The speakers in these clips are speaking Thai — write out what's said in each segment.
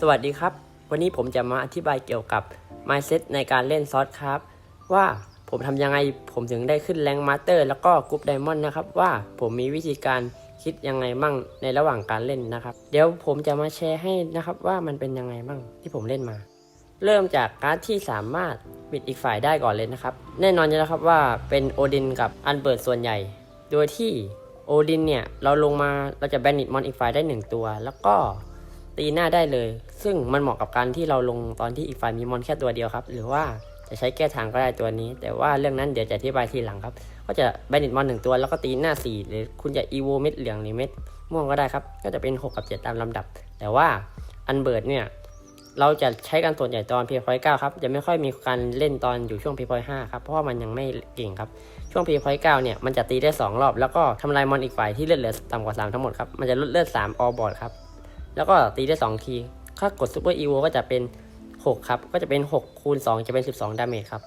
สวัสดีครับ วันนี้ผมจะมาอธิบายเกี่ยวกับ mindset ในการเล่นซอสครับ ว่าผมทำยังไงผมถึงได้ขึ้นแรงมาสเตอร์แล้วก็กรุ๊ปไดมอนด์นะครับว่าผมมีวิธีการคิดยังไงมั่งในระหว่างการเล่นนะครับ เดี๋ยวผมจะมาแชร์ให้นะครับว่ามันเป็นยังไงมั่งที่ผมเล่นมา เริ่มจากการดที่สามารถบิดอีกฝ่ายได้ก่อนเลยนะครับ แน่นอนอยู่แล้วครับว่าเป็นโอดินกับอันเบิร์ดส่วนใหญ่ โดยที่โอดินเนี่ยเราลงมาเราจะแบนิตมอนอีกฝ่ายได้หนึ่งตัว แล้วก็ ตีหน้าได้เลย ซึ่งมันเหมาะกับการที่เราลงตอนที่อีกฝ่ายมีมอนแค่ตัวเดียวครับ หรือว่าจะใช้แก้ทางก็ได้ตัวนี้ แต่ว่าเรื่องนั้นเดี๋ยวจะอธิบายทีหลังครับ ก็จะแบนิตมอนหนึ่งตัวแล้วก็ตีหน้า4หรือคุณจะอีโวเม็ดเหลืองหรือเม็ดม่วงก็ได้ครับ ก็จะเป็น 6 กับ 7 ตามลำดับ แต่ว่าอันเบิร์ดเนี่ย เราจะใช้กันส่วนใหญ่ตอนเพย์พอยต์เครับ จะไม่ค่อยมีการเล่นตอนอยู่ช่วงเพย์พอยต์ห้าครับ เพราะว่ามันยังไม่เก่งครับ ช่วงเพย์พอยต์เเนี่ย มันจะตีได้ 2 รอบ แล้วก็ทำลายมอนอีกฝ่ายที่เลือดเหลือต่ำกว่า 3 ทั้งหมดครับ มันจะลดเลือด3ออบอร์ดครับ แล้วก็ตีได้ 2 ที ถ้ากดซูเปอร์อีโวก็จะเป็น 6 ครับ ก็จะเป็น 6 คูณ 2 จะเป็น 12 ดาเมจครับ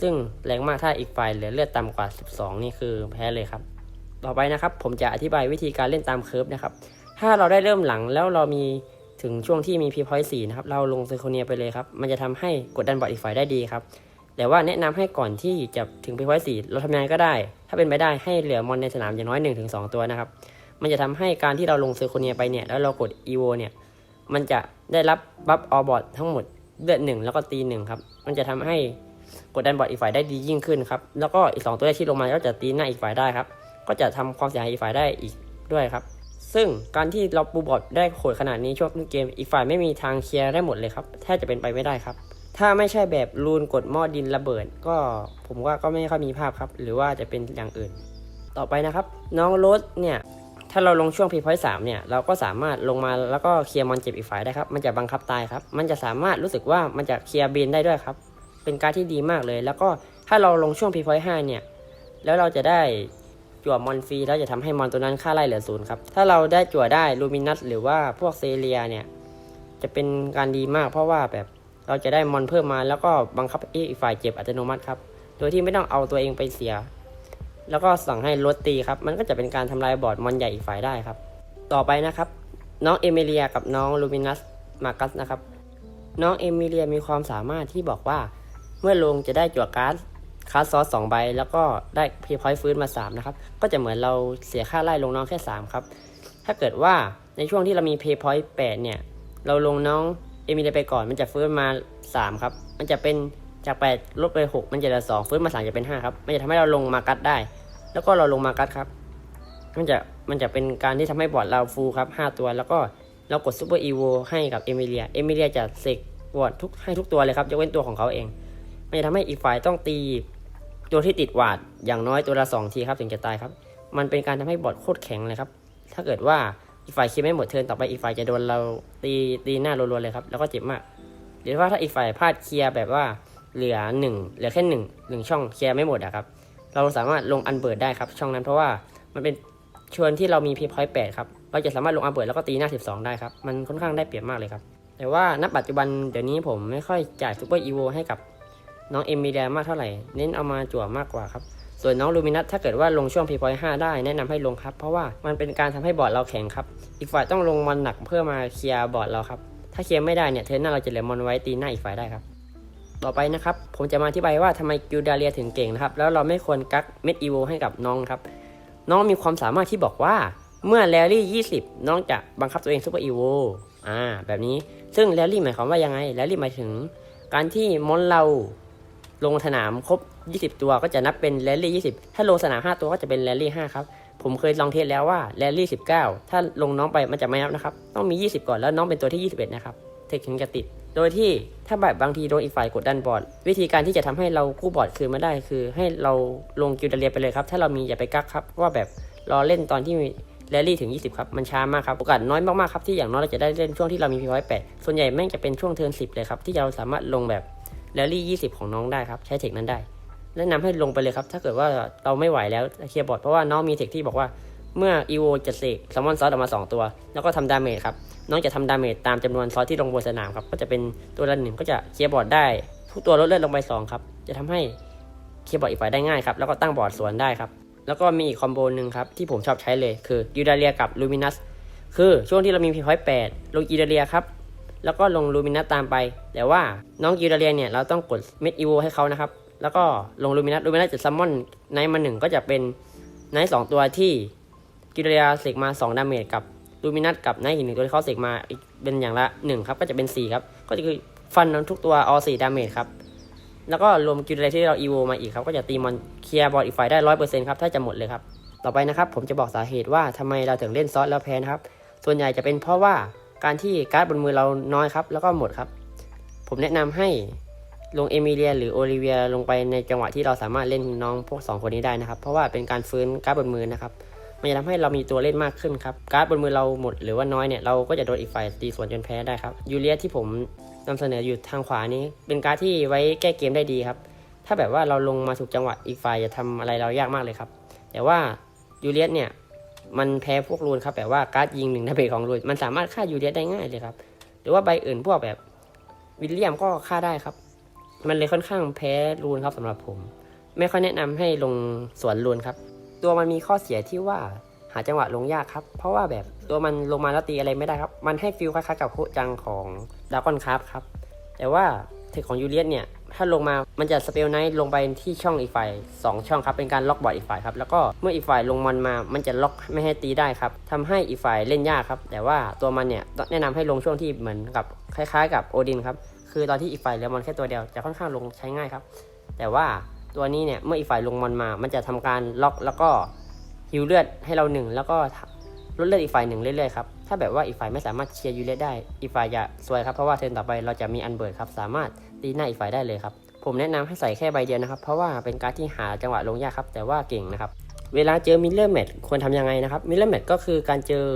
ซึ่งแรงมากถ้าอีกฝ่ายเหลือเลือดต่ำกว่า 12 นี่คือแพ้เลยครับ ต่อไปนะครับ ผมจะอธิบายวิธีการเล่นตามเคิร์ฟนะครับ ถ้าเราได้เริ่มหลังแล้วเรามีถึงช่วงที่มีพีพอยต์สีนะครับ เราลงเซโคเนียไปเลยครับ มันจะทำให้กดดันบอร์ดอีกฝ่ายได้ดีครับ แต่ว่าแนะนำให้ก่อนที่จะถึงพีพอยต์สีเราทำยังไงก็ได้ ถ้าเป็นไปได้ให้เหลือมอนในสนามอย่างน้อย 1-2 ตัวนะครับ มันจะทำให้การที่เราลงเซโคเนียไปเนี่ย แล้วเรากดอีโวเนี่ย มันจะได้รับบัฟออบอร์ดทั้งหมดเลือดหนึ่งแล้วก็ตีหนึ่งครับ มันจะทำให้กดดันบอร์ดอีกฝ่ายได้ดียิ่งขึ้นครับ แล้วก็อีกสองตัวที่ลงมาก็จะตีหน้าอีกฝ่ายได้ครับ ก็จะทำความเสียหายอีกฝ่ายได้อีกด้วยครับ ซึ่งการที่เราปูบอร์ดได้โหดขนาดนี้ช่วงต้นเกม อีกฝ่ายไม่มีทางเคลียร์ได้หมดเลยครับ แทบจะเป็นไปไม่ได้ครับ ถ้าไม่ใช่แบบรูนกดหม้อดินระเบิด ก็ผมว่าก็ไม่ค่อยมีภาพครับ หรือว่าจะเป็นอย่างอื่น ต่อไปนะครับ น้องรสเนี่ย ถ้าเราลงช่วงพีพอยต์สามเนี่ยเราก็สามารถลงมาแล้วก็เคลียร์มอนเจ็บอีกฝ่ายได้ครับมันจะบังคับตายครับ มันจะสามารถรู้สึกว่ามันจะเคลียร์เบนได้ด้วยครับ เป็นการที่ดีมากเลย แล้วก็ถ้าเราลงช่วงพีพอยต์ห้าเนี่ยแล้วเราจะได้จั่วมอนฟรีแล้วจะทำให้มอนตัวนั้นค่าไล่เหลือศูนย์ครับถ้าเราได้จั่วได้ลูมินัสหรือว่าพวกเซเรียเนี่ยจะเป็นการดีมาก เพราะว่าแบบเราจะได้มอนเพิ่มมาแล้วก็บังคับอีกฝ่ายเจ็บอัตโนมัติครับโดยที่ไม่ต้องเอาตัวเองไปเสีย แล้วก็สั่งให้ลดตีครับ มันก็จะเป็นการทำลายบอร์ดมอนใหญ่อีกฝ่ายได้ครับ ต่อไปนะครับ น้องเอมิเลียกับน้องลูมินัสมากัสนะครับ น้องเอมิเลียมีความสามารถที่บอกว่า เมื่อลงจะได้จั่วการ์ดคาร์ดซอสสองใบ แล้วก็ได้พีพอยต์ฟื้นมา 3 นะครับ ก็จะเหมือนเราเสียค่าไล่ลงน้องแค่ 3 ครับ ถ้าเกิดว่าในช่วงที่เรามีเพย์พอยต์8เนี่ย เราลงน้องเอมิเลียไปก่อนมันจะฟื้นมา 3 ครับ มันจะเป็น จาก8ลบไป6มันจะเหลือ2ฟื้นมา3จะเป็น5ครับ มันจะทำให้เราลงมากัดได้ แล้วก็เราลงมากัดครับ มันจะมันจะเป็นการที่ทำให้บอร์ดเราฟูครับ5ตัว แล้วก็เรากดซูเปอร์อีโวให้กับเอมิเลีย เอมิเลียจะเสกบอร์ดทุกให้ทุกตัวเลยครับยกเว้นตัวของเขาเอง มันจะทำให้อีกฝ่ายต้องตีตัวที่ติดหวาดอย่างน้อยตัวละสองทีครับถึงจะตายครับ มันเป็นการทำให้บอร์ดโคตรแข็งเลยครับ ถ้าเกิดว่าอีกฝ่ายคิดไม่หมดเทินต่อไปอีกฝ่ายจะโดนเราตีตีหน้ารัวๆเลยครับ แล้วก็เจ็บมาก หรือว่าถ้าอีกฝ่ายพลาดเคลียร์แบบว่า เหลือหนึ่งเหลือแค่หนึ่งหนึ่งช่องเคลียร์ไม่หมดอะครับ เราสามารถลงอันเบิร์ดได้ครับช่องนั้นเพราะว่ามันเป็นชวนที่เรามีพีพอยต์แปดครับเราจะสามารถลงอันเบิร์ดแล้วก็ตีหน้า 12 ได้ครับ มันค่อนข้างได้เปรียบมากเลยครับ แต่ว่าณปัจจุบันเดี๋ยวนี้ผมไม่ค่อยจ่ายซูเปอร์อีโวให้กับน้องเอมิเลียมากเท่าไหร่เน้นเอามาจั่วมากกว่าครับส่วนน้องลูมินัสถ้าเกิดว่าลงช่วงพีพอยต์ห้าได้แนะนำให้ลงครับ เพราะว่ามันเป็นการทำให้บอร์ดเราแข็งครับ อีกฝ่ายต้องลงมอนหนักเพื่อมาเคลียร์บอร์ดเราครับ ถ้าเคลียร์ไม่ได้เนี่ยเทอร์นหน้าเราจะเหลือมอนไว้ตีหน้าอีกฝ่ายได้ครับ ต่อไปนะครับ ผมจะมาอธิบายว่าทำไมกิลดาเลียถึงเก่งนะครับ แล้วเราไม่ควรกักเม็ดอีโวให้กับน้องครับ น้องมีความสามารถที่บอกว่าเมื่อแรลลี่ 20 น้องจะบังคับตัวเองซูเปอร์อีโวอ่า แบบนี้ ซึ่งแรลลี่หมายความว่ายังไงแรลลี่หมายถึง การที่มอนเราลงสนามครบ 20 ตัวก็จะนับเป็นแรลลี่ 20 ถ้าลงสนาม 5 ตัวก็จะเป็นแรลลี่ 5 ครับ ผมเคยลองเทสแล้วว่าแรลลี่ 19 ถ้าลงน้องไปมันจะไม่นับนะครับ ต้องมี 20 ก่อนแล้วน้องเป็นตัวที่ 21 นะครับเทคถึงจะติด โดยที่ถ้าแบบบางทีโดนอีกฝ่ายกดดันบอร์ดวิธีการที่จะทำให้เรากู้บอร์ดคืนมาได้คือ ให้เราลงกิลดาเลียไปเลยครับ ถ้าเรามีอย่าไปกักครับว่าแบบรอเล่นตอนที่มีแรลลี่ถึง 20 ครับ มันช้ามากครับ โอกาสน้อยมาก ๆ ครับ ที่อย่างน้อยเราจะได้เล่นช่วงที่เรามีพีไว้แปดส่วนใหญ่แม่งจะเป็นช่วงเทิร์น10เลยครับ ที่เราสามารถลงแบบแรลลี่ 20 ของน้องได้ครับ ใช้เทคนั้นได้ แนะนำให้ลงไปเลยครับ ถ้าเกิดว่าเราไม่ไหวแล้วเคลียร์บอร์ดเพราะว่าน้องมีเทคที่บอกว่า เมื่ออีโวจะเสกซัมมอนซอสออกมา 2 ตัว แล้วก็ทำดาเมจครับ น้องจะทำดาเมจตามจำนวนซอสที่ลงบนสนามครับ ก็จะเป็นตัวละหนึ่งก็จะเคลียร์บอร์ดได้ ทุกตัวลดเลือดลงไป2ครับ จะทำให้เคลียร์บอร์ดอีกฝ่ายได้ง่ายครับ แล้วก็ตั้งบอร์ดสวนได้ครับ แล้วก็มีอีกคอมโบหนึ่งครับที่ผมชอบใช้เลยคือยูดาเลียกับลูมินัส คือช่วงที่เรามีพีพอยต์แปดลงยูดาเลียครับ แล้วก็ลงลูมินัสตามไป แต่ว่าน้องกิวดาเลียเนี่ยเราต้องกดเม็ดอีโวให้เขานะครับ แล้วก็ลงลูมินัสลูมินัสจะซัมมอนไนท์มาหนึ่งก็จะเป็นไนท์สองตัวที่ กิวดาเลียเสกมา2ดาเมจกับลูมินัสกับไนท์อีกหนึ่งตัวที่เขาเสกมาอีกเป็นอย่างละ1ครับก็จะเป็น4ครับก็จะคือฟันทุกตัวออ4ดาเมจครับแล้วก็รวมกิวดาเลียที่เราอีโวมาอีกครับก็จะตีมอนเคลียร์บอลอีกฝ่ายได้ร้อยเปอร์เซ็นต์ครับถ้าจะหมดเลยครับต่อไปนะครับผมจะบอกสาเหตุว่าทำไมเราถึงเล่นซอสแล้วแพ้นะครับส่วนใหญ่จะเป็นเพราะว่าการที่การ์ดบนมือเราน้อยครับแล้วก็หมดครับ ผมแนะนำให้ลงเอมิเลียหรือโอลิเวียลงไปในจังหวะที่เราสามารถเล่นน้องพวก 2 คนนี้ได้นะครับ เพราะว่าเป็นการฟื้นการ์ดบนมือนะครับ มันจะทำให้เรามีตัวเล่นมากขึ้นครับ การ์ดบนมือเราหมดหรือว่าน้อยเนี่ยเราก็จะโดนอีกฝ่ายตีสวนจนแพ้ได้ครับ ยูเลียที่ผมนำเสนออยู่ทางขวานี้ เป็นการ์ดที่ไว้แก้เกมได้ดีครับ ถ้าแบบว่าเราลงมาถูกจังหวะอีกฝ่ายจะทำอะไรเรายากมากเลยครับ แต่ว่ายูเลียสเนี่ยมันแพ้พวกรูนครับแบบว่าการ์ดยิงหนึ่งดาเมจของรูนมันสามารถฆ่ายูเลียสได้ง่ายเลยครับ หรือว่าใบอื่นพวกแบบวิลเลียมก็ฆ่าได้ครับ มันเลยค่อนข้างแพ้รูนครับสำหรับผม ไม่ค่อยแนะนำให้ลงสวนรูนครับ ตัวมันมีข้อเสียที่ว่าหาจังหวะลงยากครับ เพราะว่าแบบตัวมันลงมาแล้วตีอะไรไม่ได้ครับ มันให้ฟิลคล้ายๆกับโคจังของดากอนคราฟครับ แต่ว่าเทคของยูเลียสเนี่ย ถ้าลงมา มันจะสเปลไนท์ลงไปที่ช่องอีกฝ่ายสองช่องครับ เป็นการล็อกบอร์ดอีกฝ่ายครับ แล้วก็เมื่ออีกฝ่ายลงมันมา มันจะล็อกไม่ให้ตีได้ครับทำให้อีกฝ่ายเล่นยากครับ แต่ว่าตัวมันเนี่ยแนะนำให้ลงช่วงที่เหมือนกับคล้าย ๆ กับโอดินครับ คือตอนที่อีกฝ่ายเลือมันแค่ตัวเดียว จะค่อนข้างลงใช้ง่ายครับ แต่ว่า ตัวนี้เนี่ยเมื่ออีกฝ่ายลงมันมา มันจะทำการล็อกแล้วก็ฮิวเลือดให้เราหนึ่งแล้วก็ลดเลือดอีกฝ่ายหนึ่งเรื่อยๆครับถ้าแบบว่าอีกฝ่ายไม่สามารถเคลียร์ยูเลือดได้อีกฝ่ายจะซวยครับเพราะว่าเทิร์นต่อไปเราจะมีอันเบิร์ดครับสามารถตีหน้าอีกฝ่ายได้เลยครับผมแนะนำให้ใส่แค่ใบเดียวนะครับ เพราะว่าเป็นการที่หาจังหวะลงยากครับแต่ว่าเก่งนะครับเวลาเจอมิลเลอร์แมทควรทำยังไงนะครับมิลเลอร์แมทก็คือการเจอ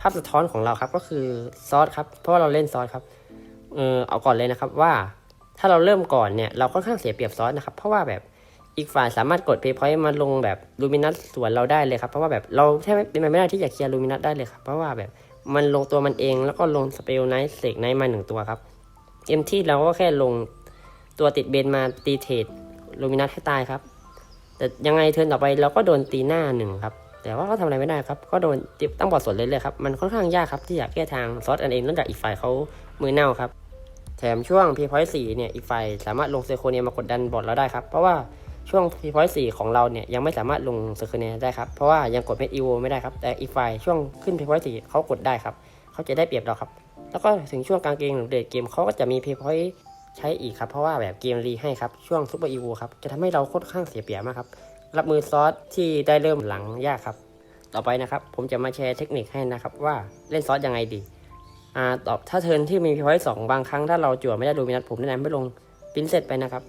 ภาพสะท้อนของเราครับก็คือซอสครับเพราะว่าเราเล่นซอสครับเออเอาก่อนเลยนะครับว่าถ้าเราเริ่มก่อนเนี่ยเราค่อนข้างเสียเปรียบซอสนะครับเพราะว่าแบบ อีกฝ่ายสามารถกดเพย์พอยต์มาลงแบบลูมินัสสวนเราได้เลยครับ เพราะว่าแบบเราแทบเป็นไปไม่ได้ที่จะเคลียร์ลูมินัสได้เลยครับ เพราะว่าแบบมันลงตัวมันเองแล้วก็ลงสเปลไนท์เสกไนท์มาหนึ่งตัวครับเอ็มที่เราก็แค่ลงตัวติดเบนมาตีเทรดลูมินัสให้ตายครับ แต่ยังไงเทิร์นต่อไปเราก็โดนตีหน้าหนึ่งครับ แต่ว่าก็ทำอะไรไม่ได้ครับ ก็โดนติดตั้งบอดสวนเลยเลยๆครับ มันค่อนข้างยากครับที่อยากแก้ทางซอสกันเองนองจากอีกฝ่ายเขามือเน่าครับ แถมช่วงพีพอยต์สี่เนี่ยอีกฝ่ายสามารถลงเซโคเนียมากดดันบอดเราได้ครับ เพราะว่า ช่วงพีพอยต์สี่ของเราเนี่ยยังไม่สามารถลงเซโคเนียได้ครับ เพราะว่ายังกดเม็ดอีโวไม่ได้ครับ แต่อีกฝ่ายช่วงขึ้นพีพอยต์สี่เขากดได้ครับ เขาจะได้เปรียบเราครับ แล้วก็ถึงช่วงกลางเกมหรือเดทเกมเขาก็จะมีพีพอยต์ใช้อีกครับ เพราะว่าแบบเกมรีให้ครับ ช่วงซูเปอร์อีโวครับ จะทำให้เราค่อนข้างเสียเปรียบมากครับ รับมือซอสที่ได้เริ่มหลังยากครับ ต่อไปนะครับ ผมจะมาแชร์เทคนิคให้นะครับว่าเล่นซอสยังไงดีอ่าตอบถ้าเทิร์นที่มีพอยต์สองบางครั้งถ้าเราจั่วไม่ได้ดูมินัสผมแนะนำให้ลงปินเสร็จไปนะครับ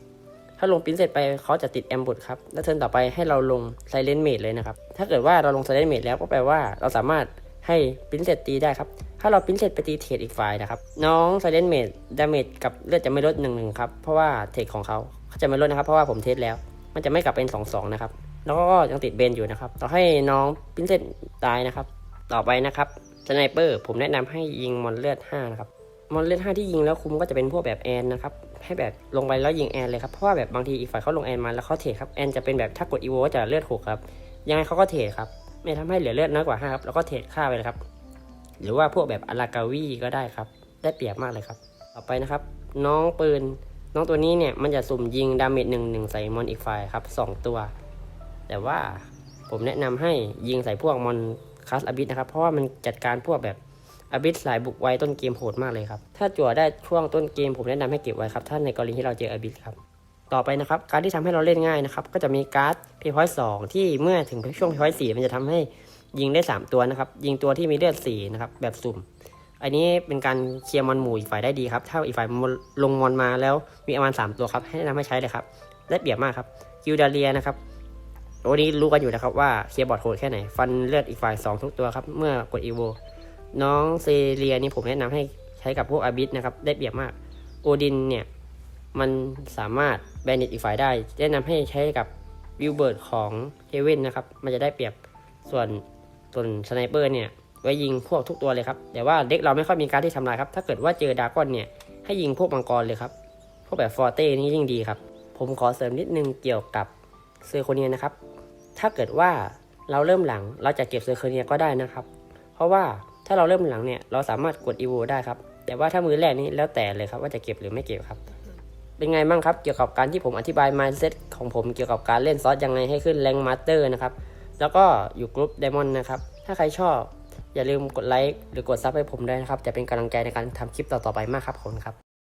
ถ้าลงปิ้นเสร็จไปเขาจะติดแอมบุดครับ แล้วเทิร์นต่อไปให้เราลงไซเลนเมดเลยนะครับ ถ้าเกิดว่าเราลงไซเลนเมดแล้วก็แปลว่าเราสามารถให้ปิ้นเสร็จตีได้ครับ ถ้าเราปิ้นเสร็จไปตีเทรดอีกฝ่ายนะครับ น้องไซเลนเมดดาเมจกับเลือดจะไม่ลดหนึ่งหนึ่งครับ เพราะว่าเทรดของเขาเขาจะไม่ลดนะครับ เพราะว่าผมเทสแล้ว มันจะไม่กลับเป็นสองสองนะครับ แล้วก็ยังติดเบนอยู่นะครับ ต่อให้น้องปิ้นเสร็จตายนะครับ ต่อไปนะครับสไนเปอร์ผมแนะนำให้ยิงมอนเลือด5นะครับ มอนเลือด5ที่ยิงแล้วคุ้มก็จะเป็นพวกแบบแอนนะครับให้แบบลงไปแล้วยิงแอนเลยครับเพราะว่าแบบบางทีอีกฝ่ายเขาลงแอนมาแล้วเขาเทรดครับแอนจะเป็นแบบถ้ากดอีโวจะเลือดหกครับยังไงเขาก็เทรดครับไม่ทำให้เหลือเลือดน้อยกว่า5ครับแล้วก็เทรดค่าไปเลยครับ หรือว่าพวกแบบอลากาวีก็ได้ครับ ได้เปรียบมากเลยครับ ต่อไปนะครับ น้องปืน น้องตัวนี้เนี่ยมันจะสุ่มยิงดาเมจหนึ่งหนึ่งใส่มอนอีกฝ่ายครับสองตัว แต่ว่าผมแนะนำให้ยิงใส่พวกมอนคลาสอบิสนะครับเพราะว่ามันจัดการพวกแบบ อบิสสายบุกไว้ต้นเกมโหดมากเลยครับ ถ้าจั่วได้ช่วงต้นเกมผมแนะนำให้เก็บไว้ครับ ถ้าในกรณีที่เราเจออบิสครับ ต่อไปนะครับ การที่ทำให้เราเล่นง่ายนะครับ ก็จะมีการ์ดเพย์พอยต์สองที่เมื่อถึงช่วงเพย์พอยต์สี่มันจะทำให้ยิงได้ 3 ตัวนะครับ ยิงตัวที่มีเลือด4นะครับแบบสุ่ม อันนี้เป็นการเคลียร์มอนหมู่อีกฝ่ายได้ดีครับ ถ้าอีกฝ่ายลงมอนมาแล้วมีประมาณ 3 ตัวครับ ให้แนะนำให้ใช้เลยครับได้เปรียบมากครับกิลดาเลียนะครับโอ้นี้รู้กันอยู่นะครับว่าเคลียร์บอร์ดโหดแค่ไหน ฟันเลือดอีกฝ่าย 2 ทุกตัวครับ เมื่อกดอีโว น้องเซเรียนี่ผมแนะนำให้ใช้กับพวกอาบิสนะครับ ได้เปรียบมาก โอดินเนี่ย มันสามารถแบนดิตอีกฝ่ายได้ แนะนำให้ใช้กับวิวเบิร์ดของเฮเว่นนะครับ มันจะได้เปรียบส่วนส่วนสไนเปอร์เนี่ยไว้ยิงพวกทุกตัวเลยครับ แต่ว่าเด็กเราไม่ค่อยมีการที่ทำลายครับ ถ้าเกิดว่าเจอดากอนเนี่ย ให้ยิงพวกมังกรเลยครับ พวกแบบฟอร์เต้นี่ยิ่งดีครับ ผมขอเสริมนิดนึงเกี่ยวกับเซอร์โคเนียนะครับ ถ้าเกิดว่าเราเริ่มหลังเราจะเก็บเซอร์โคเนียก็ได้นะครับ เพราะว่า ถ้าเราเริ่มหลังเนี่ยเราสามารถกดอีโวได้ครับ แต่ว่าถ้ามือแรกนี้แล้วแต่เลยครับว่าจะเก็บหรือไม่เก็บครับ เป็นไงบ้างครับเกี่ยวกับการที่ผมอธิบาย mindset ของผมเกี่ยวกับการเล่นซอสยังไงให้ขึ้นแรงมาสเตอร์นะครับ แล้วก็อยู่กลุ่มไดมอนด์นะครับ ถ้าใครชอบอย่าลืมกดไลค์หรือกดซับให้ผมด้วยนะครับ จะเป็นกำลังใจในการทำคลิปต่อๆไปมากครับขอบคุณครับ